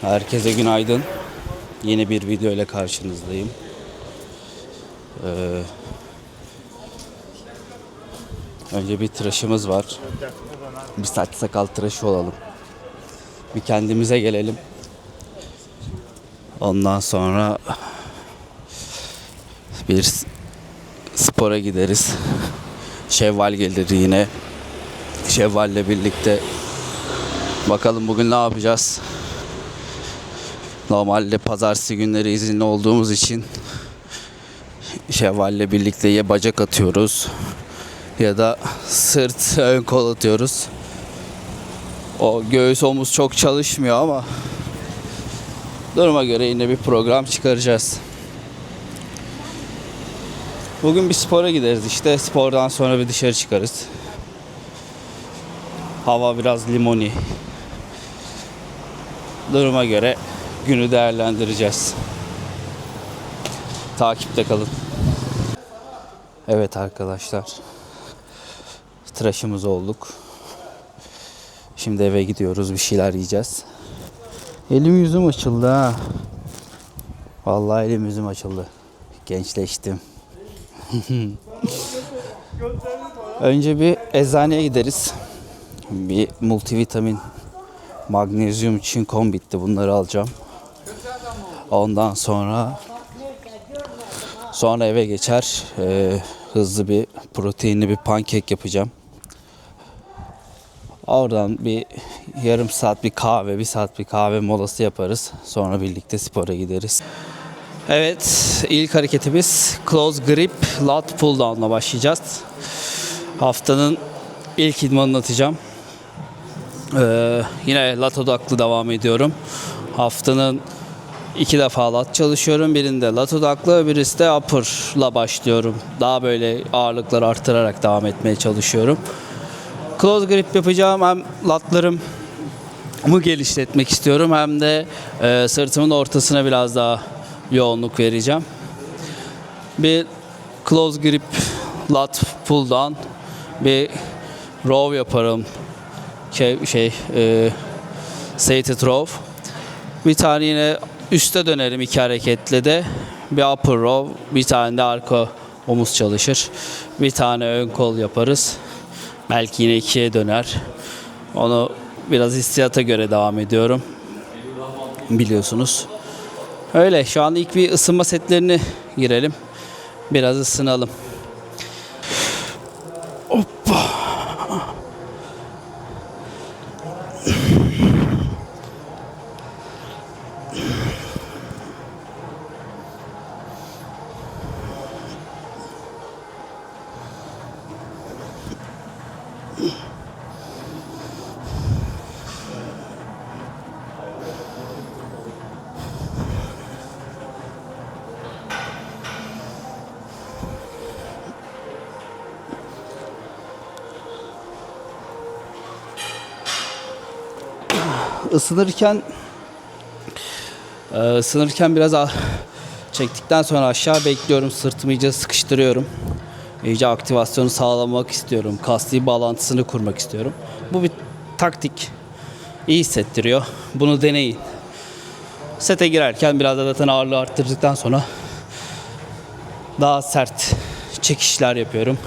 Herkese günaydın. Yeni bir video ile karşınızdayım. Ee, önce bir tıraşımız var. Bir saç sakal tıraşı olalım. Bir kendimize gelelim. Ondan sonra bir spora gideriz. Şevval gelir yine. Şevval'le birlikte bakalım bugün ne yapacağız. Normalde pazartesi günleri izinli olduğumuz için Şevval'le birlikte ya bacak atıyoruz ya da sırt ön kol atıyoruz. O göğüs omuz çok çalışmıyor ama duruma göre yine bir program çıkaracağız. Bugün bir spora gideriz işte. Spordan sonra bir dışarı çıkarız. Hava biraz limoni. Duruma göre günü değerlendireceğiz. Takipte kalın. Evet arkadaşlar. Tıraşımız olduk. Şimdi eve gidiyoruz. Bir şeyler yiyeceğiz. Elim yüzüm açıldı ha. Vallahi elim yüzüm açıldı. Gençleştim. Önce bir eczaneye gideriz. Bir multivitamin, magnezyum, çinkom bitti. Bunları alacağım. Ondan sonra sonra eve geçer. Ee, hızlı bir proteinli bir pankek yapacağım. Oradan bir yarım saat bir kahve, bir saat bir kahve molası yaparız. Sonra birlikte spora gideriz. Evet, ilk hareketimiz close grip lat pull down'la başlayacağız. Haftanın ilk idmanını atacağım. Ee, yine lat odaklı devam ediyorum. Haftanın iki defa lat çalışıyorum. Birinde lat odaklı, birisi de upper'la başlıyorum. Daha böyle ağırlıkları arttırarak devam etmeye çalışıyorum. Close grip yapacağım. Hem latlarım mı geliştirmek istiyorum hem de e, sırtımın ortasına biraz daha yoğunluk vereceğim. Bir close grip lat pull down bir row yaparım. Şey, şey e, seated row. Bir tane yine üste dönerim iki hareketle de. Bir upper row, bir tane de arka omuz çalışır. Bir tane ön kol yaparız. Belki yine ikiye döner. Onu biraz hissiyata göre devam ediyorum. Biliyorsunuz. Öyle şu an ilk bir ısınma setlerini girelim. Biraz ısınalım. Hoppa. Isınırken e, ısınırken biraz çektikten sonra aşağı bekliyorum. Sırtımı iyice sıkıştırıyorum. İyice aktivasyonu sağlamak istiyorum. Kaslı bağlantısını kurmak istiyorum. Bu bir taktik. İyi hissettiriyor. Bunu deneyin. Sete girerken biraz da zaten ağırlığı arttırdıktan sonra daha sert çekişler yapıyorum.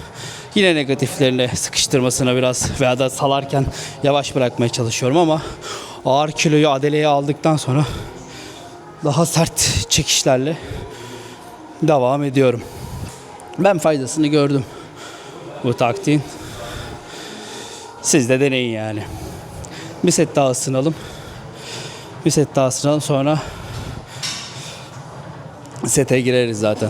Yine negatiflerini sıkıştırmasına biraz veya da salarken yavaş bırakmaya çalışıyorum ama ağır kiloyu adeleye aldıktan sonra daha sert çekişlerle devam ediyorum. Ben faydasını gördüm bu taktiğin. Siz de deneyin yani. Bir set daha ısınalım. Bir set daha ısınalım sonra sete gireriz zaten.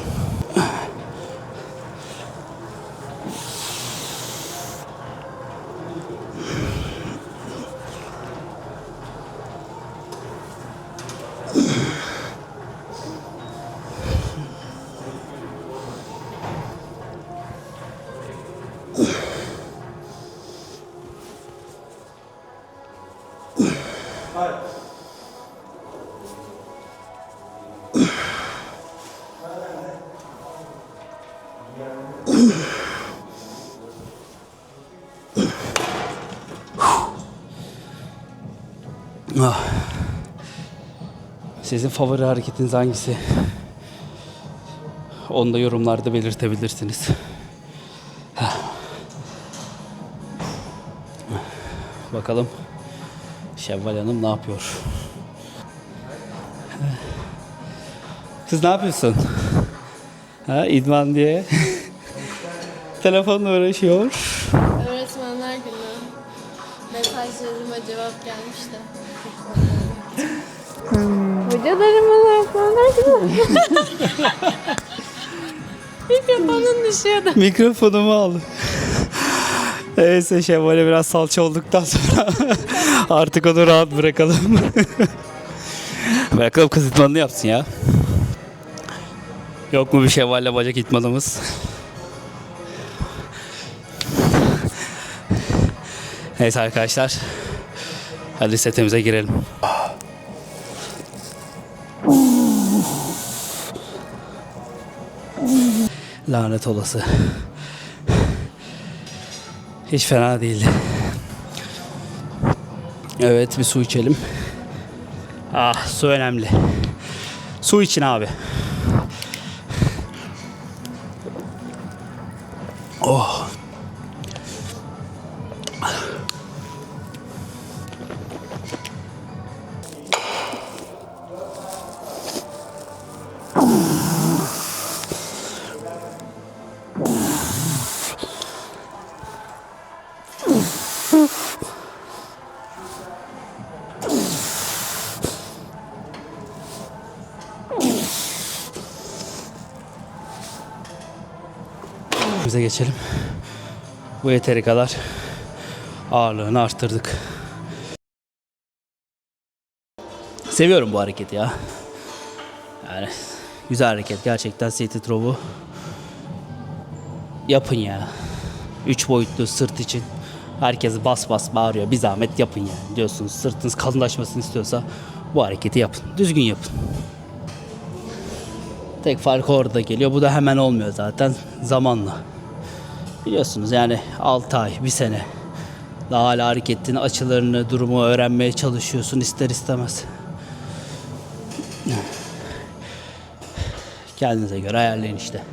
Ah. Sizin favori hareketiniz hangisi? Onu da yorumlarda belirtebilirsiniz. Bakalım Şevval Hanım ne yapıyor? Kız ne yapıyorsun? Ha, idman diye. Telefonla uğraşıyor. Öğretmenler günü mesajlarıma cevap gelmiş de. Hocalarımın öğretmenler günü. Mikrofonun düşüyordu. Mikrofonumu aldı. Neyse Şevval'e biraz salça olduktan sonra artık onu rahat bırakalım. bırakalım kız idmanını yapsın ya. Yok mu bir Şevval'le bacak idmanımız? Neyse arkadaşlar. Hadi setimize girelim. Lanet olası. Hiç fena değildi. Evet bir su içelim. Ah su önemli. Su için abi. Oh. Bize geçelim. Bu yeteri kadar ağırlığını arttırdık. Seviyorum bu hareketi ya. Yani güzel hareket. Gerçekten City Trov'u yapın ya. Üç boyutlu sırt için herkes bas bas bağırıyor. Bir zahmet yapın yani diyorsunuz. Sırtınız kalınlaşmasını istiyorsa bu hareketi yapın. Düzgün yapın. Tek farkı orada geliyor. Bu da hemen olmuyor zaten. Zamanla. Biliyorsunuz yani 6 ay, bir sene. Daha hala hareketin açılarını, durumu öğrenmeye çalışıyorsun ister istemez. Kendinize göre ayarlayın işte.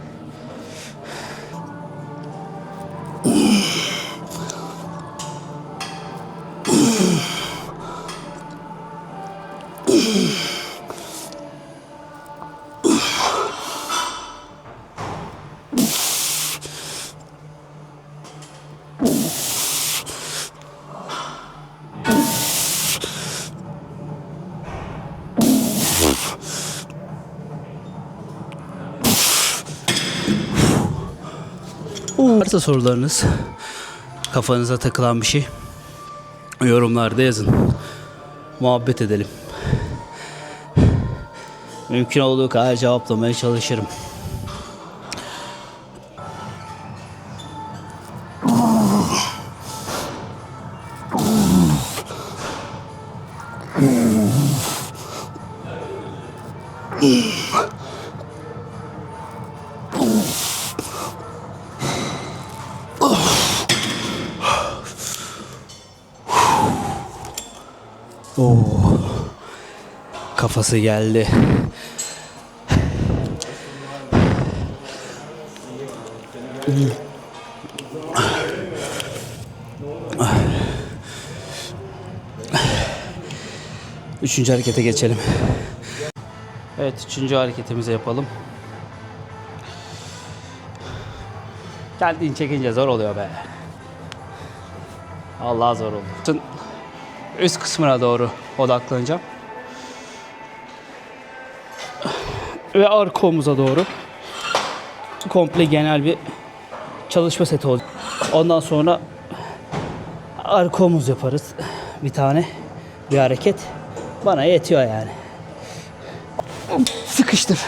Varsa sorularınız, kafanıza takılan bir şey yorumlarda yazın. Muhabbet edelim. Mümkün olduğu kadar cevaplamaya çalışırım. Kafası geldi. Üçüncü harekete geçelim. Evet, üçüncü hareketimizi yapalım. Kendin çekince zor oluyor be. Allah zor oldu. Üst kısmına doğru odaklanacağım. Ve arka omuza doğru komple genel bir çalışma seti olacak. Ondan sonra arka omuz yaparız. Bir tane bir hareket. Bana yetiyor yani. Sıkıştır.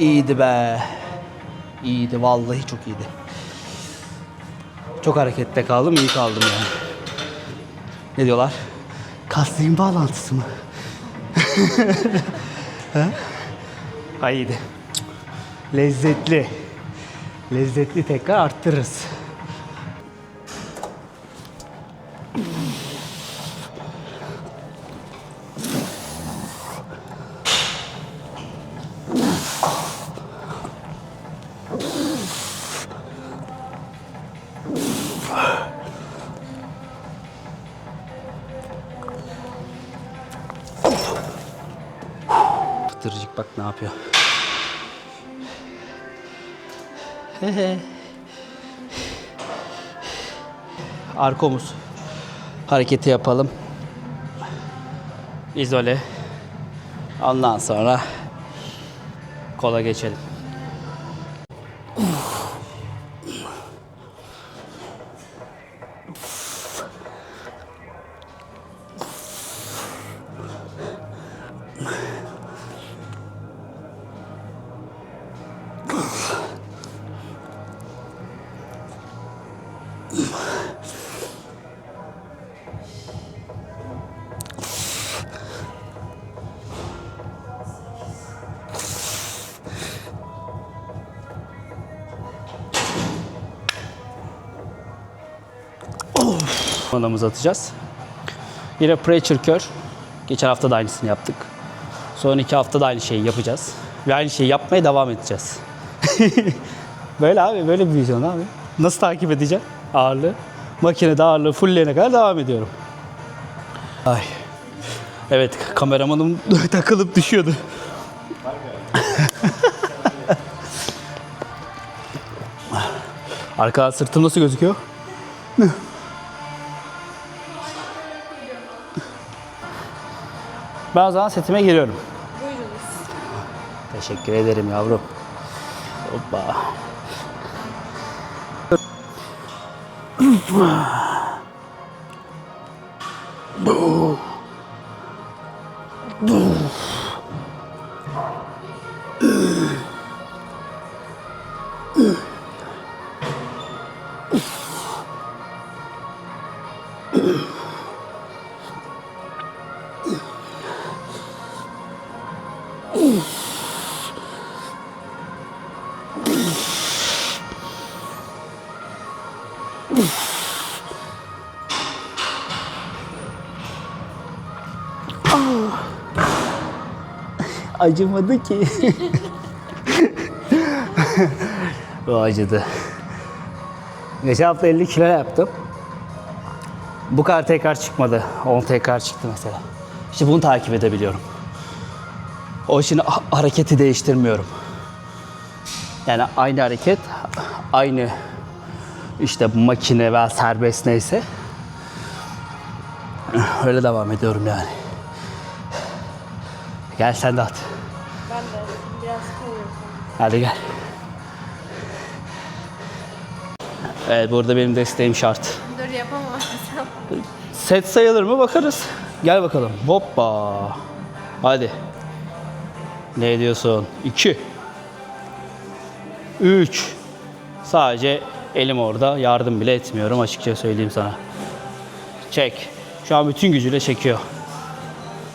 İyiydi be. İyiydi vallahi çok iyiydi. Çok harekette kaldım, iyi kaldım yani. Ne diyorlar? Kas zihin bağlantısı mı? ha? Ha, iyiydi. Lezzetli. Lezzetli tekrar arttırırız. Arka omuz hareketi yapalım. İzole. Ondan sonra kola geçelim. Manamızı atacağız. Yine pressure curl. Geçen hafta da aynısını yaptık. Son iki hafta da aynı şeyi yapacağız. Ve aynı şeyi yapmaya devam edeceğiz. böyle abi, böyle bir vizyon abi. Nasıl takip edeceğim ağırlığı? Makinede ağırlığı fullleyene kadar devam ediyorum. Ay. Evet, kameramanım takılıp düşüyordu. Arka sırtım nasıl gözüküyor? Ben o zaman setime giriyorum. Buyurunuz. Teşekkür ederim yavrum. Hoppa. Acımadı ki. o acıdı. Geçen hafta 50 kilo yaptım. Bu kadar tekrar çıkmadı. 10 tekrar çıktı mesela. İşte bunu takip edebiliyorum. O için ha- hareketi değiştirmiyorum. Yani aynı hareket, aynı işte makine veya serbest neyse öyle devam ediyorum yani. Gel sen de at. Hadi gel. Evet burada benim desteğim şart. Dur yapamazsam. Set sayılır mı bakarız. Gel bakalım. Hoppa. Hadi. Ne diyorsun? 2 3 Sadece elim orada. Yardım bile etmiyorum açıkça söyleyeyim sana. Çek. Şu an bütün gücüyle çekiyor.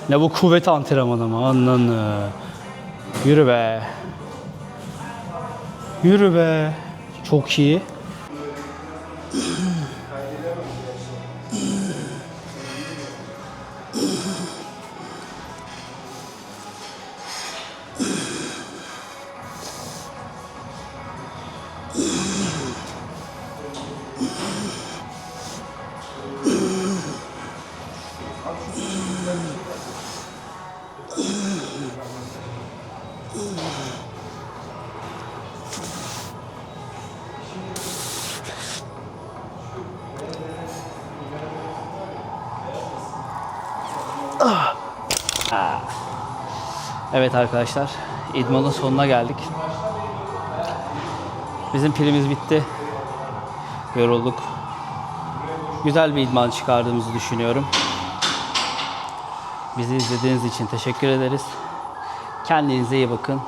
Ne bu kuvvet antrenmanı mı? Anlanı. Yürü be. Yürü be. Çok iyi. Evet arkadaşlar, idmanın sonuna geldik. Bizim pilimiz bitti. Yorulduk. Güzel bir idman çıkardığımızı düşünüyorum. Bizi izlediğiniz için teşekkür ederiz. Kendinize iyi bakın.